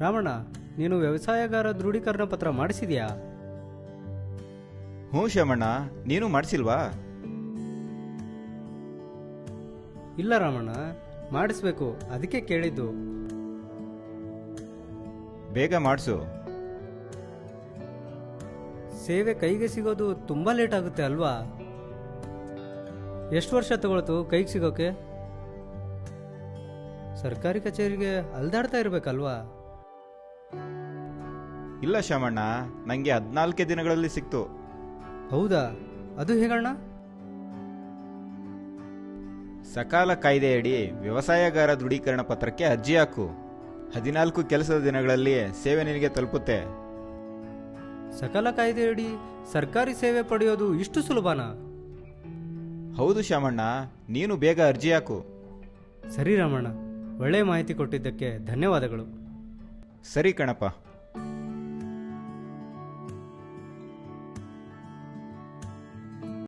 ರಾಮಣ್ಣ ನೀನು ವ್ಯವಸಾಯಗಾರ ದೃಢೀಕರಣ ಪತ್ರ ಮಾಡಿಸಿದ್ಯಾ? ಹ್ಞೂ ಶ್ಯಾಮಣ್ಣ ನೀನು ಮಾಡಿಸಿಲ್ವಾ? ಇಲ್ಲ ರಾಮಣ್ಣ ಮಾಡಿಸ್ಬೇಕು ಅದಕ್ಕೆ ಕೇಳಿದ್ದು. ಬೇಗ ಮಾಡಿಸು. ಸೇವೆ ಕೈಗೆ ಸಿಗೋದು ತುಂಬ ಲೇಟ್ ಆಗುತ್ತೆ ಅಲ್ವಾ? ಎಷ್ಟು ವರ್ಷ ತಗೊಳ್ತು ಕೈಗೆ ಸಿಗೋಕೆ? ಸರ್ಕಾರಿ ಕಚೇರಿಗೆ ಅಲ್ದಾಡ್ತಾ ಇರ್ಬೇಕಲ್ವಾ? ಇಲ್ಲ ಶ್ಯಾಮಣ್ಣ ನನಗೆ ಹದಿನಾಲ್ಕೇ ದಿನಗಳಲ್ಲಿ ಸಿಕ್ತು. ಹೌದಾ? ಅದು ಹೇಗಣ್ಣ? ಸಕಾಲ ಕಾಯ್ದೆಯಡಿ ವ್ಯವಸಾಯಗಾರ ದೃಢೀಕರಣ ಪತ್ರಕ್ಕೆ ಅರ್ಜಿ ಹಾಕು. ಹದಿನಾಲ್ಕು ಕೆಲಸದ ದಿನಗಳಲ್ಲಿ ಸೇವೆ ನಿನಗೆ ತಲುಪುತ್ತೆ. ಸಕಲ ಕಾಯ್ದೆಯಡಿ ಸರ್ಕಾರಿ ಸೇವೆ ಪಡೆಯೋದು ಇಷ್ಟು ಸುಲಭನಾ? ಹೌದು ಶಾಮಣ್ಣ ನೀನು ಬೇಗ ಅರ್ಜಿ ಹಾಕು. ಸರಿ ರಾಮಣ್ಣ ಒಳ್ಳೆಯ ಮಾಹಿತಿ ಕೊಟ್ಟಿದ್ದಕ್ಕೆ ಧನ್ಯವಾದಗಳು. ಸರಿ ಕಣಪ್ಪ.